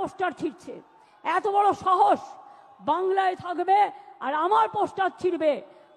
Poster ছিঁড়ছে। এত বড় সাহস বাংলায় থাকবে আর আমার পোস্টার ছিঁড়বে।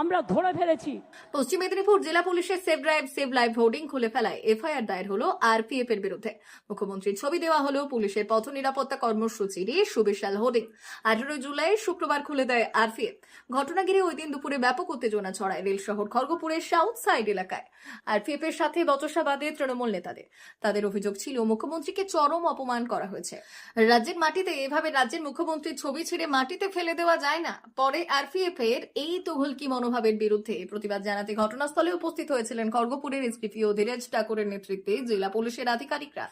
আমরা ধরে ফেলেছি। পশ্চিম মেদিনীপুর জেলা পুলিশের save drive save live hoarding খুলে ফেলায় এফআইআর দায়ের হলো আরপিএফ এর বিরুদ্ধে। মুখ্যমন্ত্রীর ছবি দেওয়া হলো পুলিশের পথ নিরাপত্তা কর্মসূচির সুবিশাল হোর্ডিং। আঠারোই জুলাই শুক্রবার খুলে দেয় আরপিএফ। ঘটনা ঘিরে ওই দিন দুপুরে ব্যাপক উত্তেজনা ছড়ায় রেল শহর খড়গপুরের সাউথ সাইড এলাকায়। আরপিএফ এর সাথে বচসা বাদে তৃণমূল নেতাদের। তাদের অভিযোগ ছিল, মুখ্যমন্ত্রীকে চরম অপমান করা হয়েছে। রাজ্যের মাটিতে, এভাবে রাজ্যের মুখ্যমন্ত্রীর ছবি ছিঁড়ে মাটিতে ফেলে দেওয়া যায় না। পরে আরপিএফ এর এই তুঘলকি মনোভাবের বিরুদ্ধে প্রতিবাদ জানাতে ঘটনাস্থলে উপস্থিত হয়েছিলেন খড়গপুরের এসডিপিও ধীরেজ ঠাকুরের নেতৃত্বে জেলা পুলিশের আধিকারিকরা।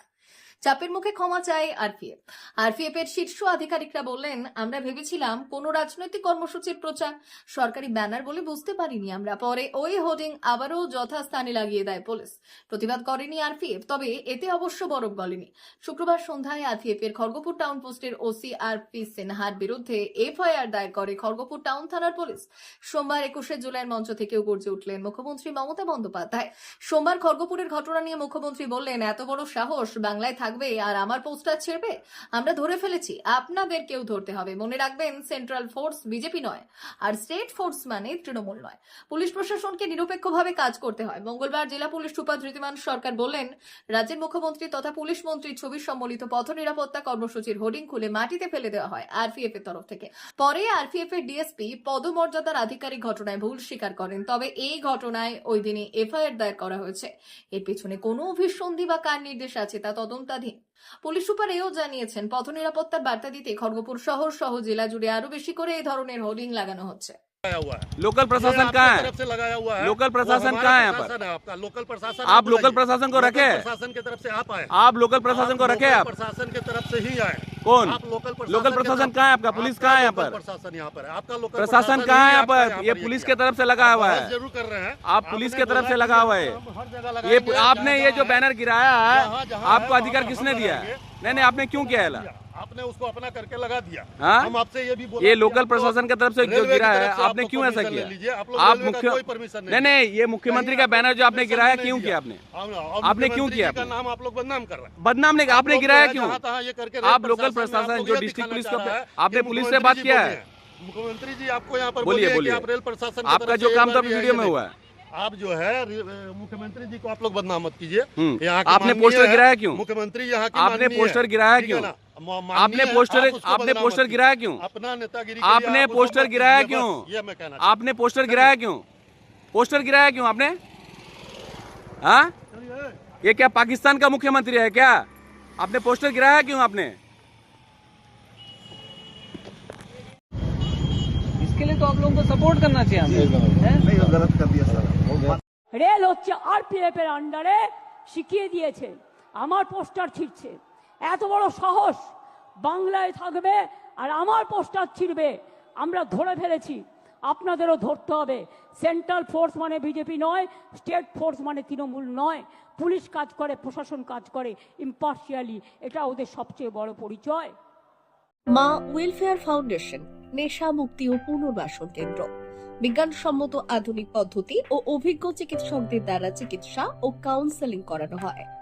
চাপের মুখে ক্ষমা চায় আরপিএফ। আরপিএফ এর শীর্ষ আধিকারিকরা বললেন, আমরা ভেবেছিলাম কোন রাজনৈতিক কর্মসূচির প্রচার, সরকারি ব্যানার বলে বুঝতে পারিনি আমরা। পরে ওই হোর্ডিং আবারও যথাস্থানে লাগিয়ে দেয় পুলিশ। প্রতিবাদ করেনি আরপিএফ, তবে এতে অবশ্য বরফ গলেনি। শুক্রবার সন্ধ্যায় আরপিএফ এর খড়গপুর টাউন পোস্টের ওসি আর পি সিনহার বিরুদ্ধে এফআইআর দায়ের করে খড়গপুর টাউন থানার পুলিশ। সোমবার একুশে জুলাইয়ের মঞ্চ থেকেও গর্জে উঠলেন মুখ্যমন্ত্রী মমতা বন্দ্যোপাধ্যায়। সোমবার খড়গপুরের ঘটনা নিয়ে মুখ্যমন্ত্রী বললেন, এত বড় সাহস বাংলায় থাকবে আর আমার পোস্টার ছেড়বে? আমরা ধরে ফেলেছি, আপনাদের কেউ ধরতে হবে। মনে রাখবেন সেন্ট্রাল ফোর্স বিজেপি নয়, আর স্টেট ফোর্স মানে তৃণমূল নয়। পুলিশ প্রশাসনকে নিরপেক্ষভাবে কাজ করতে হয়। মঙ্গলবার জেলা পুলিশ সুপার ধৃতিমান সরকার বললেন রাজ্যের মুখ্যমন্ত্রী তথা পুলিশ মন্ত্রীর ছবি সম্বলিত পথ নিরাপত্তা কর্মসূচির হোর্ডিং খুলে মাটিতে ফেলে দেওয়া হয় আরপিএফ এর তরফ থেকে। পরে আরপিএফ এর ডিএসপি পদমর্যাদার আধিকারিক ঘটনায় ভুল স্বীকার করেন, তবে এই ঘটনায় ওই দিনে এফআইআর দায়ের করা হয়েছে। এর পেছনে কোনো অভিসন্ধি বা কার নির্দেশ আছে তা তদন্তাধীন আওতাধীন পুলিশ সুপার এও জানিয়েছেন পথ নিরাপত্তার বার্তা দিতে খড়গপুর শহর সহ জেলা জুড়ে আরও বেশি করে এই ধরনের হোর্ডিং লাগানো হচ্ছে। हुआ है। लोकल प्रशासन कहाँ तरफ़ है से लगाया हुआ है। लोकल प्रशासन कहाँ है यहाँ पर? आपका। लोकल प्रशासन आप लोकल प्रशासन को रखे प्रशासन की तरफ़ से आप आए। आप लोकल प्रशासन को रखे आप? प्रशासन की तरफ़ से ही आए। कौन? आप लोकल प्रशासन लोकल प्रशासन कहाँ है आपका? पुलिस कहाँ है यहाँ पर? प्रशासन यहाँ पर है। आपका लोकल प्रशासन कहाँ है यहाँ पर? ये पुलिस के तरफ़ से लगा हुआ है। ज़रूर कर रहे हैं। आप पुलिस के तरफ़ से लगा हुआ है। ये आपने ये जो बैनर गिराया है आपको अधिकार किसने दिया है? नहीं नहीं आपने क्यों किया है? आपने उसको अपना करके लगा दिया। हा? हम आपसे ये भी बोला ये लोकल तो प्रशासन की तरफ़ से जो गिरा है आपने क्यों तो ऐसा किया? आप मुख्य परमिशन नहीं नहीं ये मुख्यमंत्री का बैनर जो आपने गिराया क्यों किया आपने? हाँ, हाँ, आपने क्यों किया? नाम आप लोग बदनाम कर रहे हैं। बदनाम नहीं आपने तो गिराया क्यों? आप लोकल प्रशासन जो डिस्ट्रिक्ट पुलिस का आपने पुलिस से बात किया है। मुख्यमंत्री जी आपको यहाँ पर बोलिए बोलिए आप रेल प्रशासन आपका जो काम था वीडियो में हुआ है। आप जो है मुख्यमंत्री जी को आप लोग बदनाम मत कीजिए हम्म। यहाँ आपने पोस्टर गिराया क्यों? मुख्यमंत्री यहाँ आपने पोस्टर गिराया क्यों ना? मा- माननीय आपने है, पोस्टर आप उसको आपने बदनाम पोस्टर मत गिराया कीजिए। क्यों अपना नेतागिरी के लिए आपने आप उसको पोस्टर मत गिराया कीजिए, क्यों? बस, ये मैं कहना चाहता आपने पोस्टर गिराया क्यों पोस्टर गिराया क्यों आपने हाँ हूँ। ये क्या पाकिस्तान का मुख्यमंत्री है क्या आपने पोस्टर गिराया क्यों आपने इसके लिए तो आप लोगों को सपोर्ट करना चाहिए हमें हैं? রেল হচ্ছে আরপিএফ এর আন্ডারে শিখিয়ে দিয়েছে আমার পোস্টার ছিঁড়ছে এত বড় সাহস। বাংলায় থাকবে আর আমার পোস্টার ছিঁড়বে। আমরা ধরে ফেলেছি। আপনাদেরও ধরতে হবে। সেন্ট্রাল ফোর্স মানে বিজেপি নয়, স্টেট ফোর্স মানে তৃণমূল নয়। পুলিশ কাজ করে, প্রশাসন কাজ করে ইম্পার্শিয়ালি এটা ওদের সবচেয়ে বড় পরিচয়। মা ওয়েলফেয়ার ফাউন্ডেশন, নেশা মুক্তি ও পুনর্বাসন কেন্দ্র। বিজ্ঞানসম্মত আধুনিক পদ্ধতি ও অভিজ্ঞ চিকিৎসকদের দ্বারা চিকিৎসা ও কাউন্সেলিং করানো হয়।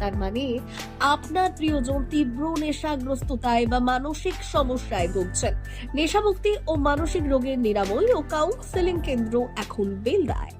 তার মানে আপনার প্রিয়জন তীব্র নেশাগ্রস্ততায় বা মানসিক সমস্যায় ভুগছেন। নেশামুক্তি ও মানসিক রোগের নিরাময় ও কাউন্সেলিং কেন্দ্র এখন বেলদায়